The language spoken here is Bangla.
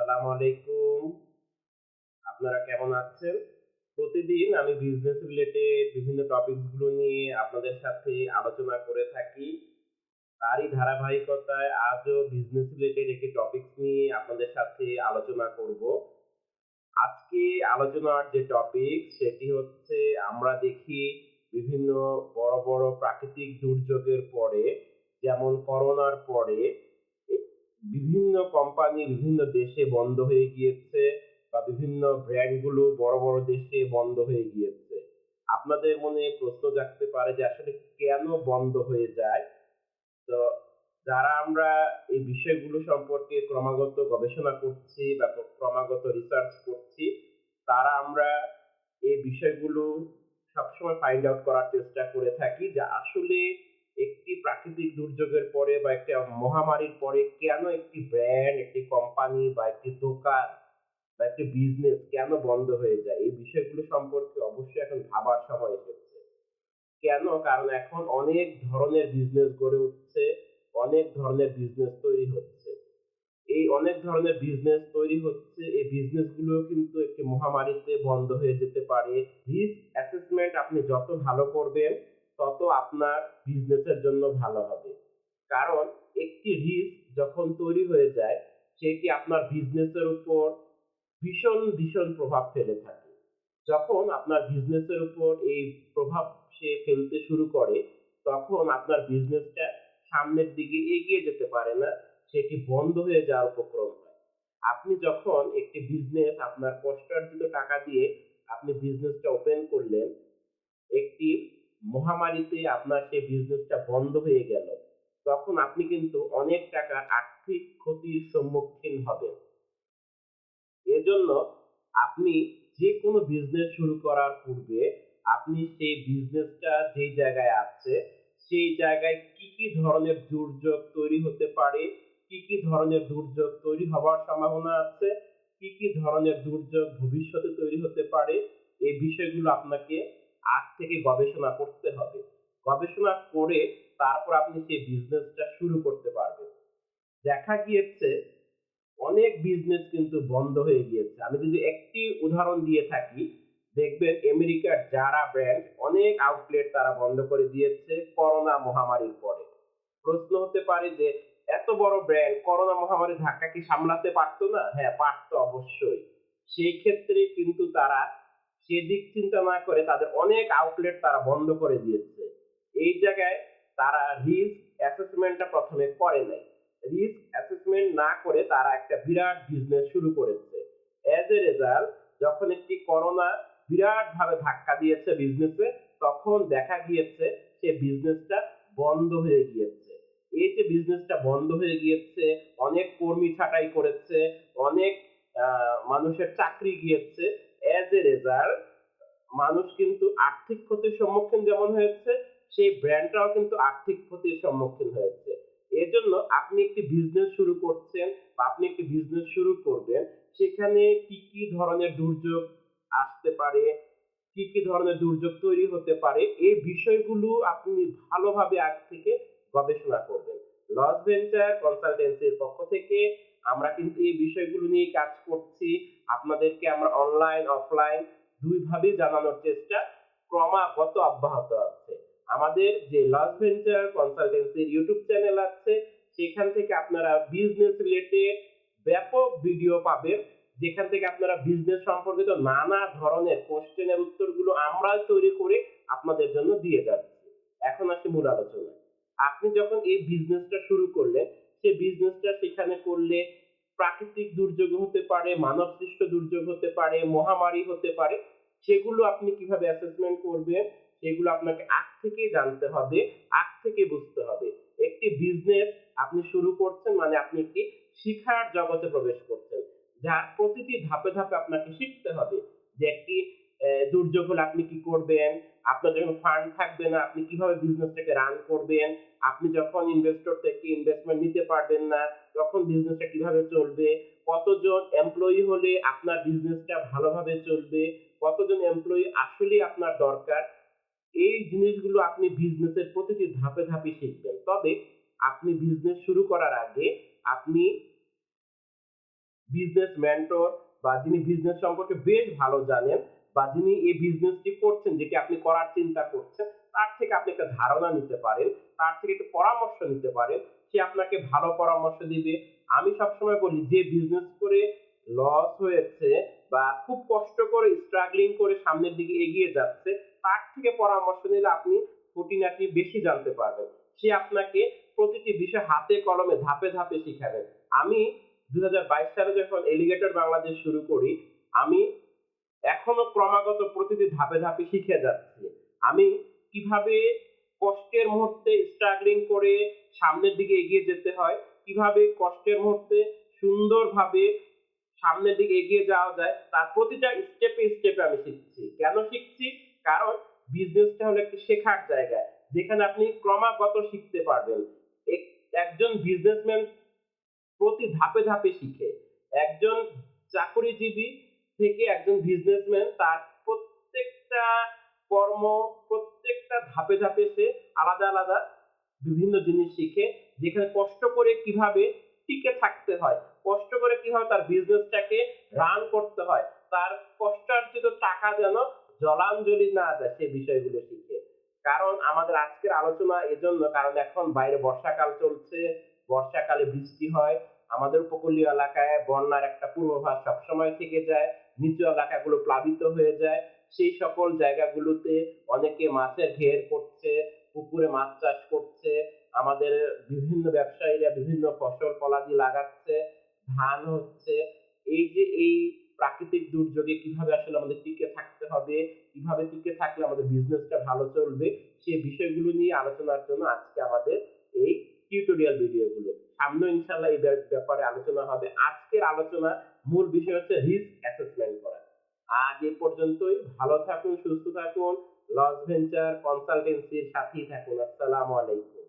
আসসালামু আলাইকুম। আপনারা কেমন আছেন? প্রতিদিন আমি বিজনেস রিলেটেড বিভিন্ন নিয়ে আপনাদের সাথে আলোচনা করে থাকি। তারই ধারাবাহিকতায় আজও বিজনেস রিলেটেড একটি নিয়ে আপনাদের সাথে আলোচনা করব। আজকে আলোচনার যে টপিক সেটি হচ্ছে আমরা দেখি বিভিন্ন বড় বড় প্রাকৃতিক দুর্যোগের পরে, যেমন করোনার পরে বিভিন্ন কোম্পানি বিভিন্ন দেশে বন্ধ হয়ে গিয়েছে বা বিভিন্ন ব্র্যান্ডগুলো বড় বড় দেশে বন্ধ হয়ে গিয়েছে। আপনাদের মনে প্রশ্ন জাগতে পারে যে আসলে কেন বন্ধ হয়ে যায়? তো যারা আমরা এই বিষয়গুলো সম্পর্কে ক্রমাগত গবেষণা করছি বা ক্রমাগত রিসার্চ করছি, তারা আমরা এই বিষয়গুলো সবসময় ফাইন্ড আউট করার চেষ্টা করে থাকি যে প্রাকৃতিক দুর্যোগের পরে বা একটা মহামারীর পরে কেন একটি ব্র্যান্ড একটি কোম্পানি বা একটি দোকান বা একটি বিজনেস কেন বন্ধ হয়ে যায়? এই বিষয়গুলো সম্পর্কে অবশ্যই এখন ভাবার সময় এসেছে। কেন? কারণ এখন অনেক ধরনের বিজনেস গড়ে উঠছে, অনেক ধরনের বিজনেস তৈরি হচ্ছে। এই অনেক ধরনের বিজনেস তৈরি হচ্ছে, এই বিজনেসগুলো কিন্তু একটি মহামারীতে বন্ধ হয়ে যেতে পারে। রিস্ক অ্যাসেসমেন্ট আপনি যত ভালো করবেন তত আপনার বিজনেসের জন্য ভালো হবে। কারণ একটি রিস্ক যখন তৈরি হয়ে যায়, সেটি আপনার বিজনেসের উপর ভীষণ ভীষণ প্রভাব ফেলে থাকে। যখন আপনার বিজনেসের উপর এই প্রভাব সে ফেলতে শুরু করে, তখন আপনার বিজনেসটা সামনের দিকে এগিয়ে যেতে পারে না, সেটি বন্ধ হয়ে যাওয়ার উপক্রম হয়। আপনি যখন একটি বিজনেস আপনার কষ্টার্জিত টাকা দিয়ে আপনি বিজনেসটা ওপেন করলেন, একটি মহামারীতে আপনার সেই বিজনেসটা বন্ধ হয়ে গেল, তখন আপনি কিন্তু অনেক টাকা আর্থিক ক্ষতির সম্মুখীন হবেন। এজন্য আপনি যে কোনো বিজনেস শুরু করার পূর্বে আপনি সেই বিজনেসটা যেই জায়গায় আছে, সেই জায়গায় কি কি ধরনের দুর্যোগ তৈরি হতে পারে, কি কি ধরনের দুর্যোগ তৈরি হওয়ার সম্ভাবনা আছে, কি কি ধরনের দুর্যোগ ভবিষ্যতে তৈরি হতে পারে, এই বিষয়গুলো আপনাকে আগ থেকে গবেষণা করতে হবে। গবেষণা করে তারপর আপনি সেই বিজনেসটা শুরু করতে পারবেন। দেখা গিয়েছে, অনেক বিজনেস কিন্তু বন্ধ হয়ে গিয়েছে। আমি যদি একটি উদাহরণ দিয়ে থাকি, দেখবেন আমেরিকার যারা ব্র্যান্ড অনেক আউটলেট তারা বন্ধ করে দিয়েছে করোনা মহামারীর পরে। প্রশ্ন হতে পারে যে, এত বড় ব্র্যান্ড করোনা মহামারীর ধাক্কা কি সামলাতে পারতো না? হ্যাঁ পারতো অবশ্যই। সেই ক্ষেত্রে কিন্তু তারা সেদিক চিন্তা না করে তাদের অনেক আউটলেট তারা বন্ধ করে দিয়েছে। এই জায়গায় তারা রিস্ক অ্যাসেসমেন্টটা প্রথমে করে নাই। রিস্ক অ্যাসেসমেন্ট না করে তারা একটা বিরাট বিজনেস শুরু করেছে। অ্যাজ এ রেজাল্ট যখন একটি করোনা বিরাট ভাবে ধাক্কা দিয়েছে বিজনেসে তখন দেখা গিয়েছে সে বিজনেসটা বন্ধ হয়ে গিয়েছে। এই যে বিজনেসটা বন্ধ হয়ে গিয়েছে, অনেক কর্মী ছাঁটাই করেছে, অনেক মানুষের চাকরি গিয়েছে অ্যাজ এ রেজাল্ট মানুষ কিন্তু আর্থিক ক্ষতির সম্মুখীন যেমন হয়েছে, সেই ব্র্যান্ডটাও কিন্তু আর্থিক ক্ষতির সম্মুখীন হয়েছে। এজন্য আপনি একটি বিজনেস শুরু করছেন বা আপনি একটি বিজনেস শুরু করবেন, সেখানে কি কি ধরনের দুর্যোগ আসতে পারে, কি কি ধরনের দুর্যোগ তৈরি হতে পারে, এই বিষয়গুলো আপনি ভালোভাবে আগ থেকে গবেষণা করবেন। লস ভেঞ্চার কনসালটেন্সির পক্ষ থেকে আমরা কিন্তু এই বিষয়গুলো নিয়ে কাজ করছি। আপনাদেরকে আমরা অনলাইন অফলাইন দুইভাবেই জানানোর চেষ্টা। ক্রমাগত অব্যাহত আছে। আমাদের যে লস ভেঞ্চার কনসালটেন্সির ইউটিউব চ্যানেল আছে, সেখান থেকে আপনারা বিজনেস রিলেটেড ব্যাপক ভিডিও পাবেন। যেখান থেকে আপনারা বিজনেস সম্পর্কিত নানা ধরনের কোশ্চেনের উত্তরগুলো আমরাই তৈরি করে আপনাদের জন্য দিয়ে যাচ্ছি। এখন আসি মূল আলোচনা আপনি যখন এই বিজনেসটা শুরু করলেন সেই বিজনেসটা সেখানে করলে প্রাকৃতিক দুর্যোগ হতে পারে মানব সৃষ্ট দুর্যোগ হতে পারে, মহামারী হতে পারে, সেগুলো আপনি কীভাবে অ্যাসেসমেন্ট করবেন, সেগুলো আপনাকে আগ থেকে জানতে হবে, আগ থেকে বুঝতে হবে। একটি বিজনেস আপনি শুরু করছেন মানে আপনি একটি শিখার জগতে প্রবেশ করছেন। যার প্রতিটি ধাপে ধাপে আপনাকে শিখতে হবে যে একটি দুর্যোগ হলে আপনি কি করবেন? আপনার যখন ফান্ড থাকবে না, আপনি কীভাবে বিজনেসটাকে রান করবেন? আপনি যখন ইনভেস্টর থেকে ইনভেস্টমেন্ট নিতে পারবেন না, তখন বিজনেসটা কীভাবে চলবে? কতজন এমপ্লয়ি হলে আপনার বিজনেসটা ভালোভাবে চলবে? কতজন এমপ্লয়ি আসলে আপনার দরকার? এই জিনিসগুলো আপনি বিজনেসের প্রতিটি ধাপে ধাপে শিখবেন। তবে আপনি বিজনেস শুরু করার আগে আপনি বিজনেস মেন্টর বা যিনি বিজনেস সম্পর্কে বেশ ভালো জানেন বা যিনি এই বিজনেসটি করছেন যেটি আপনি করার চিন্তা করছেন, তার থেকে আপনি একটা ধারণা নিতে পারেন, তার থেকে একটু পরামর্শ নিতে পারেন, সে আপনাকে ভালো পরামর্শ দিবে। আমি সবসময় বলি, যে বিজনেস করে লস হয়েছে বা খুব কষ্ট করে স্ট্রাগলিং করে সামনের দিকে এগিয়ে যাচ্ছে, তার থেকে পরামর্শ নিলে আপনি খুঁটিনাটি বেশি জানতে পারবেন। সে আপনাকে প্রতিটি বিষয় হাতে কলমে ধাপে ধাপে শিখাবেন আমি দুই হাজার বাইশ সালে যখন এলিগেটর বাংলাদেশ শুরু করি, আমি এখনও ক্রমাগত প্রতিটি ধাপে ধাপে শিখে যাচ্ছি। আমি কীভাবে কষ্টের মুহূর্তে স্ট্রাগলিং করে সামনের দিকে এগিয়ে যেতে হয়, কীভাবে কষ্টের মুহূর্তে সুন্দরভাবে সামনের দিকে এগিয়ে যাওয়া যায়, তার প্রতিটা স্টেপে স্টেপে আমি শিখছি। কেন শিখছি? কারণ বিজনেসটা হলো একটি শেখার জায়গা, যেখানে আপনি ক্রমাগত শিখতে পারবেন। এক- একজন বিজনেসম্যান প্রতি ধাপে ধাপে শিখে। একজন চাকরিজীবী থেকে একজন বিজনেসম্যান তার প্রত্যেকটা কর্ম, প্রত্যেকটা ধাপে ধাপে সে আলাদা আলাদা বিভিন্ন জিনিস শিখে, যেখানে কষ্ট করে কীভাবে টিকে থাকতে হয়, কষ্ট করে কীভাবে তার বিজনেসটাকে রান করতে হয়, তার কষ্টার্জিত টাকা যেন জলাঞ্জলি না যায় সে বিষয়গুলো শিখে। কারণ আমাদের আজকের আলোচনা এজন্য, কারণ এখন বাইরে বর্ষাকাল চলছে, বর্ষাকালে বৃষ্টি হয়, আমাদের উপকূলীয় এলাকায় বন্যার একটা পূর্বাভাস সবসময় থেকে যায় নিচু এলাকাগুলো প্লাবিত হয়ে যায়। সেই সকল জায়গাগুলোতে অনেকে মাছের ঘের করছে, পুকুরে মাছ চাষ করছে, আমাদের বিভিন্ন ব্যবসায়ীরা বিভিন্ন ফসল ফলাদি লাগাচ্ছে, ধান হচ্ছে। এই যে এই প্রাকৃতিক দুর্যোগে কীভাবে আসলে আমাদের টিকে থাকতে হবে, কীভাবে টিকে থাকলে আমাদের বিজনেসটা ভালো চলবে, সেই বিষয়গুলো নিয়ে আলোচনার জন্য আজকে আমাদের এই টিউটোরিয়াল ভিডিওগুলো সামনে ইনশাল্লাহ এই ব্যাপ- ব্যাপারে আলোচনা হবে। আজকের আলোচনা মূল বিষয় হচ্ছে রিস্ক অ্যাসেসমেন্ট করা। আজ এ পর্যন্তই। ভালো থাকুন, সুস্থ থাকুন। লস ভেঞ্চার কনসালটেন্সির সাথেই থাকুন। আসসালামু আলাইকুম।